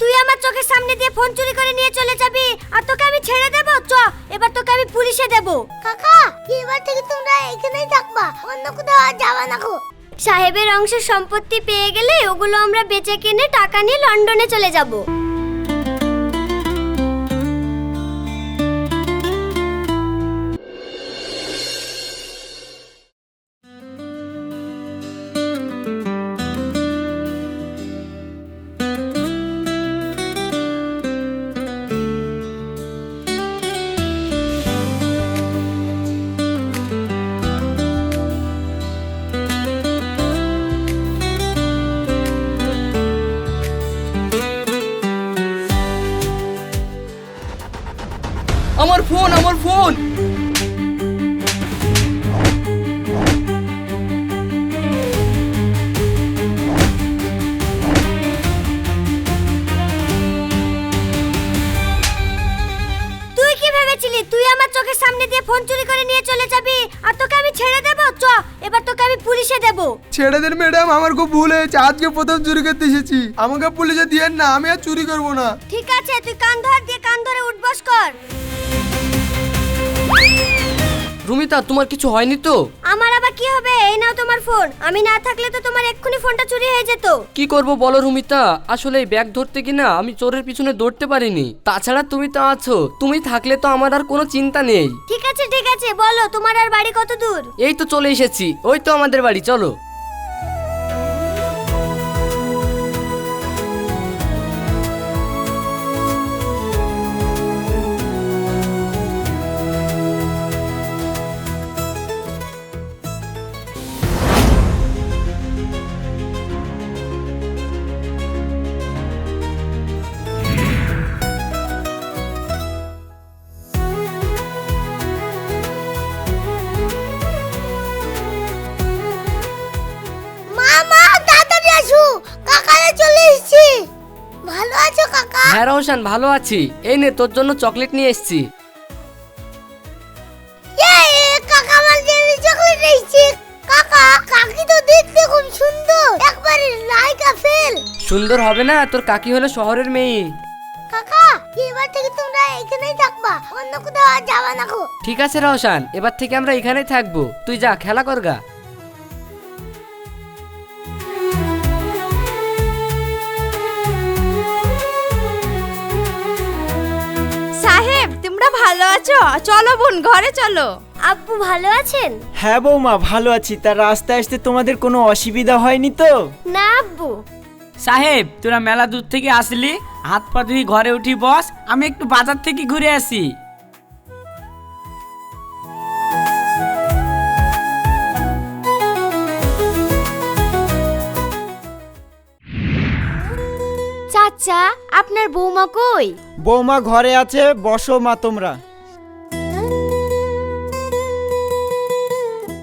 তুই আমার চোখের সামনে দিয়ে ফোন চুরি করে নিয়ে চলে যাবি। আর তোকে আমি ছেড়ে দেব? চ এবার তোকে আমি পুলিশে দেব। কাকা এবার থেকে তোমরা এখানেই থাকবা। অন্য কোথাও আর যাবা না গো। সাহেবের অংশের সম্পত্তি পেয়ে গেলে ওগুলো আমরা বেচে কিনে টাকা নিয়ে লন্ডনে চলে যাব। চোখের সামনে দিয়ে ফোন চুরি করে নিয়ে চলে যাবি। আর তোকে আমি ছেড়ে দেব? চ এবার তোকে আমি পুলিশে দেব। ছেড়ে দেন ম্যাডাম আমার খুব ভুল হয়েছে। আজকে প্রথম চুরি করতে এসেছি। আমাকে পুলিশে দিয়েন না আমি আর চুরি করব না। ঠিক আছে তুই কান ধর দিয়ে কান ধরে উঠবস কর। রুমিতা তোমার কিছু হয়নি তো? আমার আবার কি হবে? এই নাও তোমার ফোন। আমি না থাকলে তো তোমার এক্ষুনি ফোনটা চুরি হয়ে যেত। কি করব বলো রুমিতা? আসলে এই ব্যাগ ধরতে কিনা আমি চোরের পিছনে দৌড়তে পারিনি। তাছাড়া তুমি তো আছো। তুমি থাকলে তো আমার আর কোনো চিন্তা নেই। ঠিক আছে ঠিক আছে বলো তোমার আর বাড়ি কত দূর? এই তো চলে এসেছি। ওই তো আমাদের বাড়ি চলো। হ্যাঁ রোশন ভালো আছি। এই নে তোর জন্য চকলেট নিয়ে এসেছি। এ এ, কাকা আমার জন্য চকলেট এসেছে কাকা কাকি তো দেখতে খুব সুন্দর। একবারে লাইকা ফেল। সুন্দর হবে না? তোর কাকি হলো শহরের মেয়ে। কাকা এবার থেকে তোমরা এখানেই থাকবা। অন্য কোথাও আর যাবা না গো। ঠিক আছে রওশান এবার থেকে আমরা এখানেই থাকব। তুই যা খেলা করগা ভালো আছো? চলো বোন ঘরে চলো। আব্বু ভালো আছেন? হ্যাঁ বৌমা ভালো আছি। তার রাস্তায় আসতে তোমাদের কোনো অসুবিধা হয়নি তো? না আব্বু। সাহেব তোরা মেলা দূর থেকে আসলি? হাত পা ধুই ঘরে উঠি বস আমি একটু বাজার থেকে ঘুরে আসি। চাচা আপনার বৌমা কই? বৌমা ঘরে আছে বসো মা তোমরা।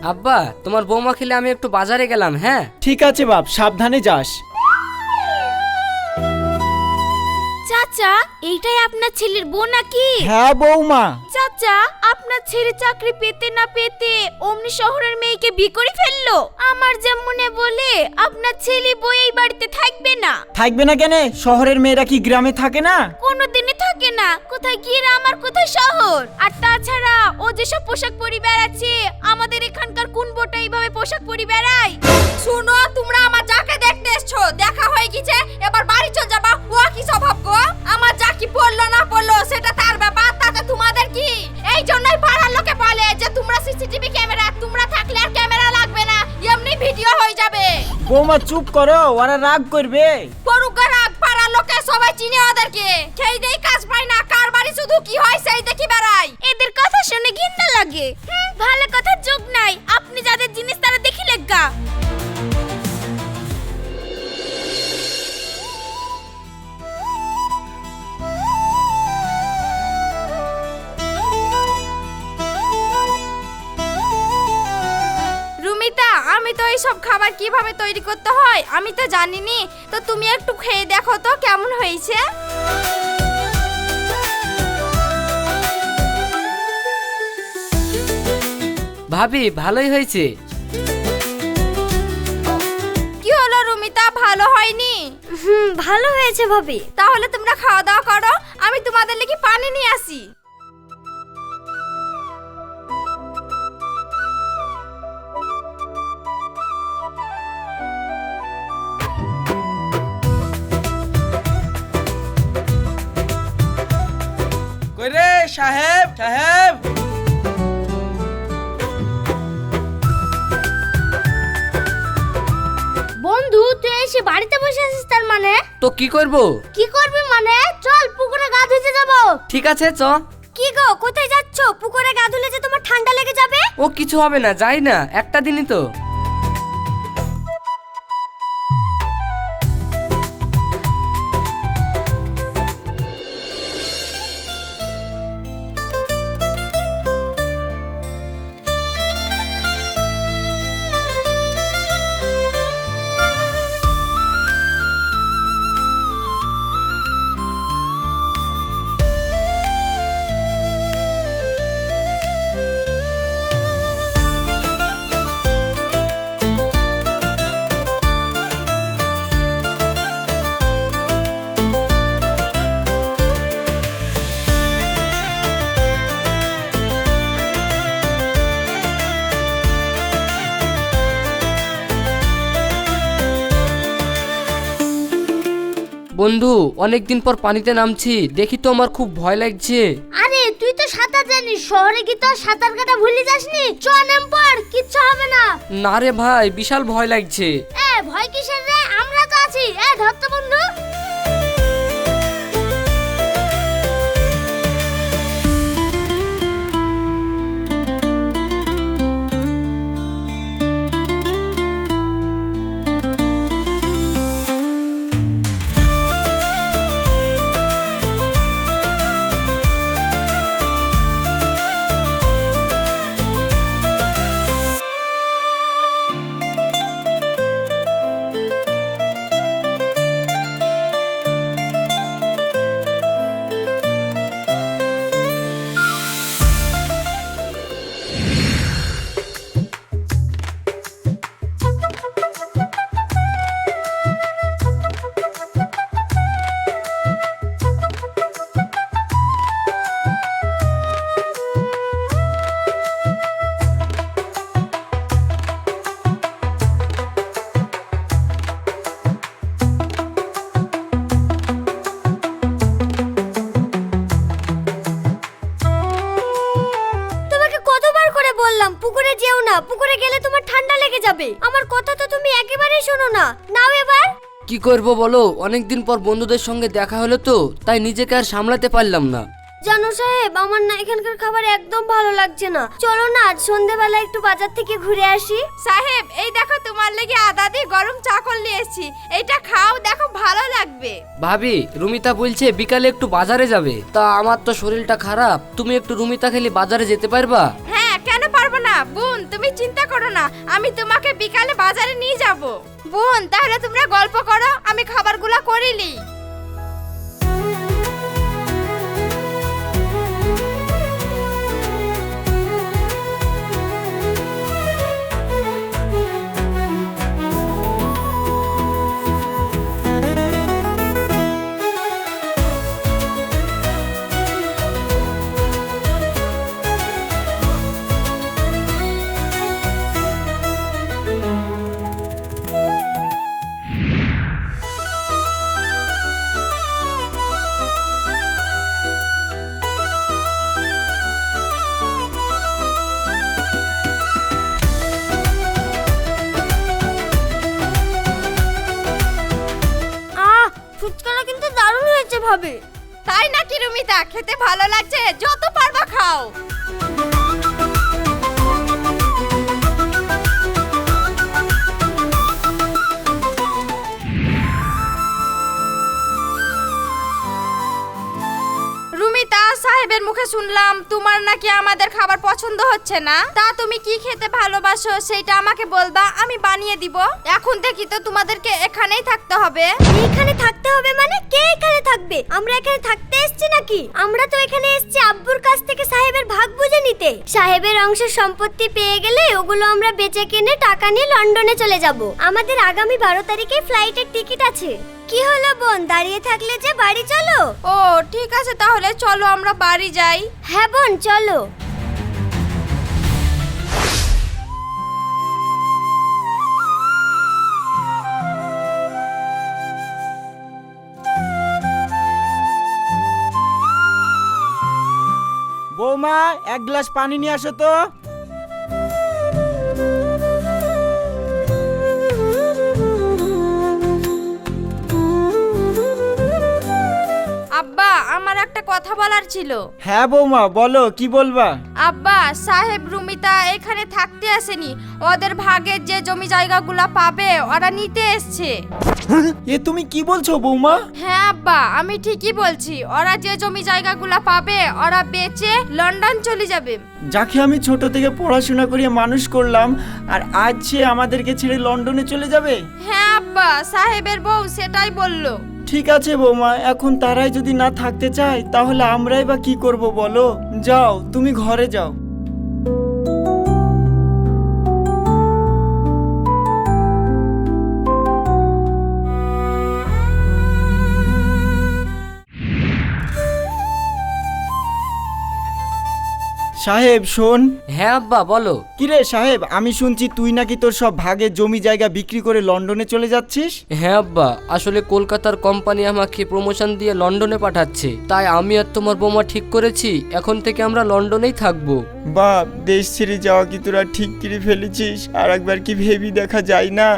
আব্বা তোমার বৌমা খেলে আমি একটু বাজারে গেলাম হ্যাঁ? ঠিক আছে বাপ সাবধানে যাস। চাচা এইটাই আপনার ছেলের বউ নাকি? হ্যাঁ বৌমা। চাচা আপনার ছেলে চাকরি পেতে না পেতে অমনি শহরের মেয়েকে বিয়ে করে ফেলল? আমার যা মনে বলে আপনার ছেলে বউ এই বাড়িতে থাকবে না। থাকবে না কেন? শহরের মেয়েরা কি গ্রামে থাকে না? কোনোদিনই থাকে না। কোথায় গিয়ে আমার কোথায় শহর? আর তাছাড়া ও যেসব পোশাক পরি বেড়াচ্ছে আমাদের এখানকার কোন বোটা এইভাবে পোশাক পরি বেড়ায়? শুনো তোমরা আমার যাকে দেখতে এসছো দেখা হয়ে গেছে এবার বাড়ি চল যাবা। ও কি স্বভাব গো? আমার যা কি পড়ল না পড়ল সেটা তার ব্যাপার তাতে তোমাদের কি? এই জন্যই পাড়ার লোকে বলে যে তোমরা সিসিটিভি ক্যামেরা তোমরা থাকলে আর ক্যামেরা লাগবে না এমনি ভিডিও হয়ে যাবে। বৌমা চুপ করো ওরা রাগ করবে। পরুকা রাগ পাড়ার লোকে সবাই চিনে ওদেরকে। আমি তো জানিনি। তো তুমি একটু খেয়ে দেখো তো কেমন হয়েছে। ভাবি ভালোই হয়েছে। কি হলো রুমিতা ভালো হয়নি? হুম ভালো হয়েছে ভাবি। তাহলে তোমরা খাওয়া দাওয়া করো আমি তোমাদের লেগে পানি নিয়ে আসি। সাহেব সাহেব। বন্ধু তুই এসে বাড়িতে বসে আছিস তার মানে? তো কি করব? কি করবি মানে? চল পুকুরে গা ধুতে যাব। ঠিক আছে চ। কি গো কোথায় যাচ্ছ? পুকুরে গা ধুলে যে তোমার ঠান্ডা লেগে যাবে? ও কিছু হবে না যাই না একটা দিনই তো। বন্ধু অনেকদিন পর পানিতে নামছি। দেখি তো আমার খুব ভয় লাগছে। আরে তুই তো সাঁতার জানিস। শহরে কি তো সাঁতার কাটা ভুলে যাসনি? চ নাম পর কিচ্ছু হবে না। না রে ভাই বিশাল ভয় লাগছে। এ ভয় কিসের রে? আমরা তো আছি। এ ধর তো বন্ধু। কি করব বলো? অনেকদিন পর বন্ধুদের সঙ্গে দেখা হলো তো তাই নিজেকে আর সামলাতে পারলাম না। জানো সাহেব আমার না এখানকার খাবার একদম ভালো লাগছে না। চলো না আজ সন্ধেবেলা একটু বাজার থেকে ঘুরে আসি। সাহেব এই দেখো তোমার লেগে আদা দিয়ে গরম চা করে নিয়ে এসেছি। এইটা খাও দেখো ভালো লাগবে। ভাবি রুমিতা বলছে বিকালে একটু বাজারে যাবে। তা আমার তো শরীরটা খারাপ তুমি একটু রুমিতা খেলে বাজারে যেতে পারবা? হ্যাঁ বোন, তুমি চিন্তা করো না, আমি তোমাকে বিকালে বাজারে নিয়ে যাব। বোন, তাহলে তোমরা গল্প করো, আমি খাবারগুলো করিলি ভাবে তাই নাকি রুমিতা খেতে ভালো লাগছে? যত পারবা খাও। সাহেবের মুখে শুনলাম তোমার নাকি আমাদের খাবার পছন্দ হচ্ছে না। তা তুমি কি খেতে ভালোবাসো সেটা আমাকে বলবা, আমি বানিয়ে দিব। এখন দেখি তো তোমাদেরকে এখানেই থাকতে হবে। এখানে থাকতে হবে মানে? কে এখানে থাকবে? আমরা এখানে থাকতে এসেছি নাকি? আমরা তো এখানে এসেছি আব্বুর কাছ থেকে সাহেবের ভাগ বুঝে নিতে। সাহেবের অংশের সম্পত্তি পেয়ে গেলে ওগুলো আমরা বেচে কিনে টাকা নিয়ে লন্ডনে চলে যাব। আমাদের আগামী বারো তারিখে ফ্লাইটের টিকিট আছে। কি হলো বোন? দাঁড়িয়ে থাকলে যে বাড়ি চলো? ও ঠিক আছে তাহলে চলো আমরা বাড়ি যাই। হ্যাঁ বোন চলো। বৌমা এক গ্লাস পানি নিয়ে আসো তো। কথা বলার ছিল। হ্যাঁ বৌমা বলো কি বলবা? আব্বা সাহেব রুমিতা এখানে থাকতে আসেনি। ওদের ভাগের যে জমি জায়গাগুলো পাবে ওরা নিতে এসছে। এ তুমি কি বলছো বৌমা? হ্যাঁ আব্বা আমি ঠিকই বলছি। ওরা যে জমি জায়গাগুলো পাবে ওরা বেচে লন্ডন চলে যাবে। যাকে আমি ছোট থেকে পড়াশোনা করিয়ে মানুষ করলাম আর আজ সে আমাদেরকে ছেড়ে লন্ডনে চলে যাবে? হ্যাঁ আব্বা সাহেবের বউ সেটাই বলল। ঠিক আছে বৌমা, এখন তারাই যদি না থাকতে চায়, তাহলে আমরাই বা কি করব বলো? যাও, তুমি ঘরে যাও। সাহেব শোন। হ্যাঁ আব্বা বলো। কিরে সাহেব আমি শুনছি তুই নাকি তোর সব ভাগের জমি জায়গা বিক্রি করে লন্ডনে চলে যাচ্ছিস? হ্যাঁ আব্বা আসলে কলকাতার কোম্পানি আমাকে প্রমোশন দিয়ে লন্ডনে পাঠাচ্ছে। তাই আমি আর তোমার বোমা ঠিক করেছি এখন থেকে আমরা লন্ডনেই থাকব। বাপ দেশ ছেড়ে যাওয়া কি তোরা ঠিক করে ফেলেছিস? আর একবার কি ভেবি দেখা যায় না?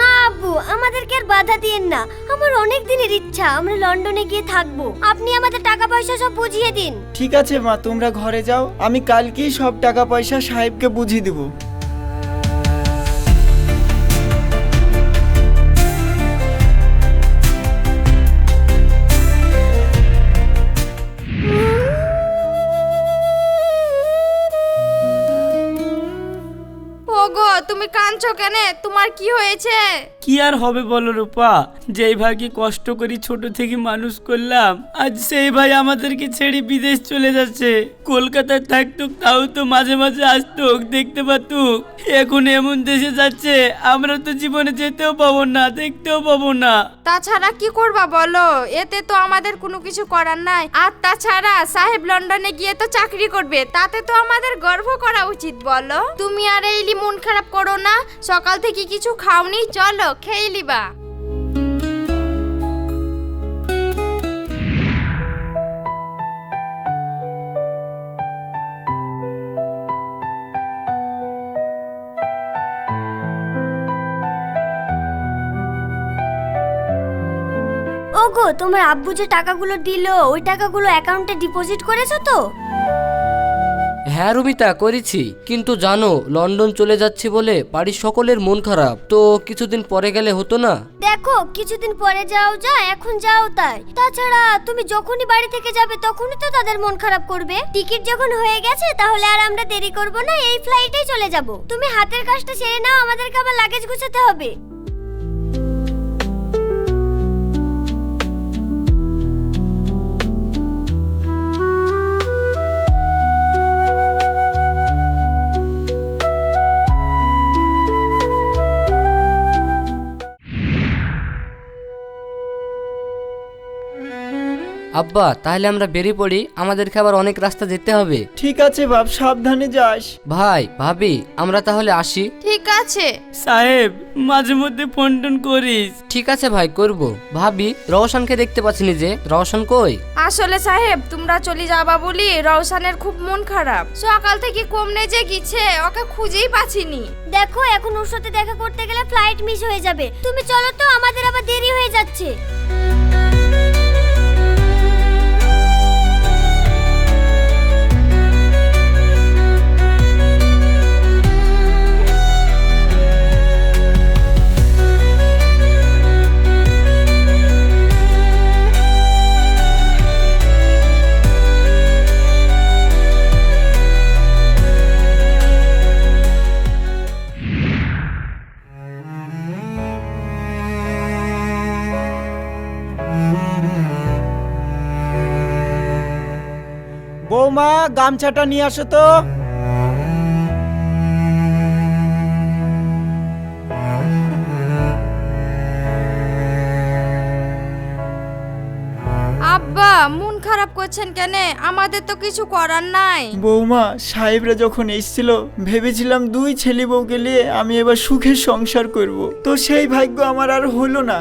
না আব্বু, আমাদেরকে আর বাধা দিয়েন না। আমার অনেক দিনের ইচ্ছা, আমরা লন্ডনে গিয়ে থাকব। আপনি আমাদের টাকা পয়সা সব বুঝিয়ে দিন। ঠিক আছে মা, তোমরা ঘরে যাও, আমি কালকেই সব টাকা পয়সা সাহেবকে বুঝিয়ে দেবো। কাঁদছো কেন? তোমার কি হয়েছে? কি আর হবে বলো রূপা? যেই ভাইকে কষ্ট করি ছোট থেকে মানুষ করলাম আজ সেই ভাই আমাদেরকে ছেড়ে বিদেশ চলে যাচ্ছে। কলকাতায় থাকতুক তাও তো মাঝে মাঝে আসতুক দেখতে পাতুক এখন এমন দেশে যাচ্ছে আমরা তো জীবনে যেতেও পাবো না দেখতেও পাবো না। তাছাড়া কি করবা বলো? এতে তো আমাদের কোনো কিছু করার নাই। আর তাছাড়া সাহেব লন্ডনে গিয়ে তো চাকরি করবে তাতে তো আমাদের গর্ব করা উচিত বলো। তুমি আর এইলি মন খারাপ করো না। সকাল থেকে কিছু খাওনি, চলো খেয়ে লিবা ওগো, তোমার আব্বু যে টাকাগুলো দিলো, ওই টাকাগুলো অ্যাকাউন্টে ডিপোজিট করেছ তো? হ্যাঁ রুমিতা করেছি। কিন্তু জানো, লন্ডন চলে যাচ্ছি বলে বাড়ির সকলের মন খারাপ। তো কিছুদিন পরে গেলে হতো না? দেখো, কিছুদিন পরে যাও যা, এখন যাও তাই। তাছাড়া তুমি যখনই বাড়ি থেকে যাবে, তখনই তো তাদের মন খারাপ করবে। টিকিট যখন হয়ে গেছে, তাহলে আর আমরা দেরি করব না, এই ফ্লাইটেই চলে যাব। তুমি হাতের কাজটা সেরে নাও, আমাদেরকে আবার লাগেজ গুছাতে হবে। আব্বা তাহলে আমরা বেরিয়ে পড়ি। আমাদেরকে আবার অনেক রাস্তা যেতে হবে। ঠিক আছে বাপ সাবধানে যাস। ভাই ভাবি আমরা তাহলে আসি। ঠিক আছে। সাহেব মাঝে মধ্যে ফোন টোন করিস। ঠিক আছে ভাই করব। ভাবি রওশনকে দেখতে পাচ্ছিনি যে? রওশন কই? আসলে সাহেব তোমরা চলে যাবা বলি রওশানের খুব মন খারাপ। সকাল থেকে কমনে যে গিছে ওকে খুঁজেই পাচ্ছিনি। দেখো এখন ওর সাথে দেখা করতে গেলে ফ্লাইট মিস হয়ে যাবে। তুমি চলো তো আমাদের আবার দেরি হয়ে যাচ্ছে। গামছাটা নিয়ে আসো তো। আব্বা মন খারাপ করছেন কেন? আমাদের তো কিছু করার নাই। বৌমা সাহেবরা যখন এসেছিল ভেবেছিলাম দুই ছেলে বউকে নিয়ে আমি এবার সুখের সংসার করব। তো সেই ভাগ্য আমার আর হলো না।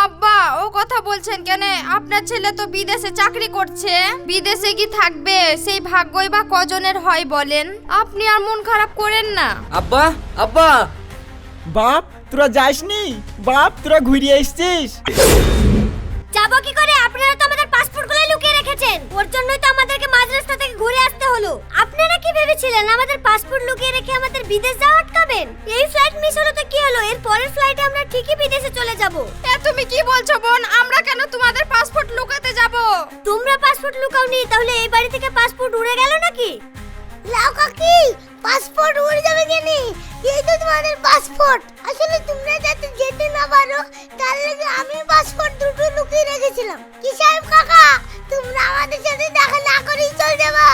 আব্বা ও কথা বলছেন কেন? আপনার ছেলে তো বিদেশে চাকরি করছে। বিদেশে কি থাকবে? সেই ভাগ্যই বা কজনের হয় বলেন। আপনি আর মন খারাপ করেন না। আব্বা আব্বা! বাপ তোরা যাসনি? বাপ তোরা ঘুরে এসছিস। যাব কি করে? আপনারা তো আমাদের পাসপোর্টগুলো লুকিয়ে রেখেছেন। ওর জন্যই তো আমাদেরকে মাঝ রাস্তা থেকে ঘুরে আসতে হলো। কি ভেবেছিলেন? আমাদের পাসপোর্ট লুকিয়ে রেখে আমাদের বিদেশ যাওয়া আটকাবেন? এই ফ্লাইট মিস হলো তো কি হলো? এর পরের ফ্লাইটে আমরা ঠিকই বিদেশে চলে যাব। এ তুমি কি বলছো বোন? আমরা কেন তোমাদের পাসপোর্ট লুকাতে যাব? তোমরা পাসপোর্ট লুকাওনি তাহলে এই বাড়ি থেকে পাসপোর্ট উড়ে গেল নাকি? লাও কাকি পাসপোর্ট উড়ে যাবে কেন? এই তো তোমাদের পাসপোর্ট আসলে তোমরা যাতে যেতে না পারো তার লাগে আমি পাসপোর্ট দুটো লুকিয়ে রেখেছিলাম। কি সাহেব কাকা তোমরা আমাদের সাথে দেখা না করেই চল যাবা।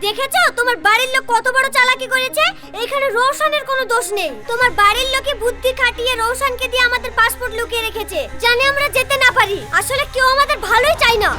দেখেছ? তোমার বাড়ির লোক কত বড় চালাকি করেছে? এখানে রোশনের কোনো দোষ নেই। তোমার বাড়ির লোকে বুদ্ধি খাটিয়ে রোশনকে দিয়ে আমাদের পাসপোর্ট লুকিয়ে রেখেছে। জানি আমরা যেতে না পারি। আসলে কেউ আমাদের ভালোই চাই না।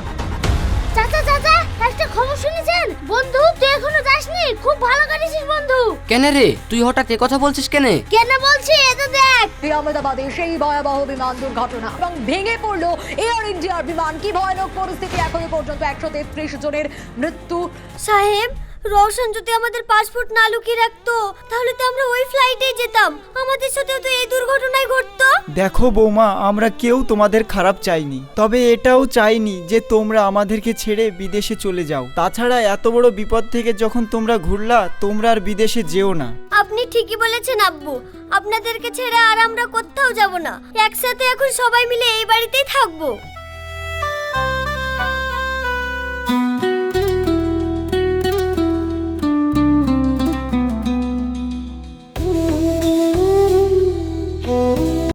চাচা চাচা! একটা খবর শুনেছেন? বন্ধু তুই এখনও যাসনি? খুব ভালো করেছিস বন্ধু। কেন রে? তুই হঠাৎ এ কথা বলছিস কেন? কেন বলছি? এটা দেখ। আহমেদাবাদে সেই ভয়াবহ বিমান দুর্ঘটনা এবং ভেঙে পড়ল এয়ার ইন্ডিয়ার বিমান। কি ভয়ানক পরিস্থিতি এখনও পর্যন্ত একশো তেত্রিশ জনের মৃত্যু। সাহেব রোশন যদি আমাদের পাসপোর্ট না লুকিয়ে রাখতো তাহলে তো আমরা ওই ফ্লাইটেই যেতাম। আমাদের সাথেও তো এই দুর্ঘটনাই ঘটতো। দেখো বৌমা আমরা কেউ তোমাদের খারাপ চাইনি। তবে এটাও চাইনি যে তোমরা আমাদেরকে ছেড়ে বিদেশে চলে যাও। তাছাড়া এত বড় বিপদ থেকে যখন তোমরা ঘুরলা তোমরা আর বিদেশে যেও না। আপনি ঠিকই বলেছেন আব্বু। আপনাদেরকে ছেড়ে আর আমরা কোথাও যাব না। একসাথে এখন সবাই মিলে এই বাড়িতেই থাকব।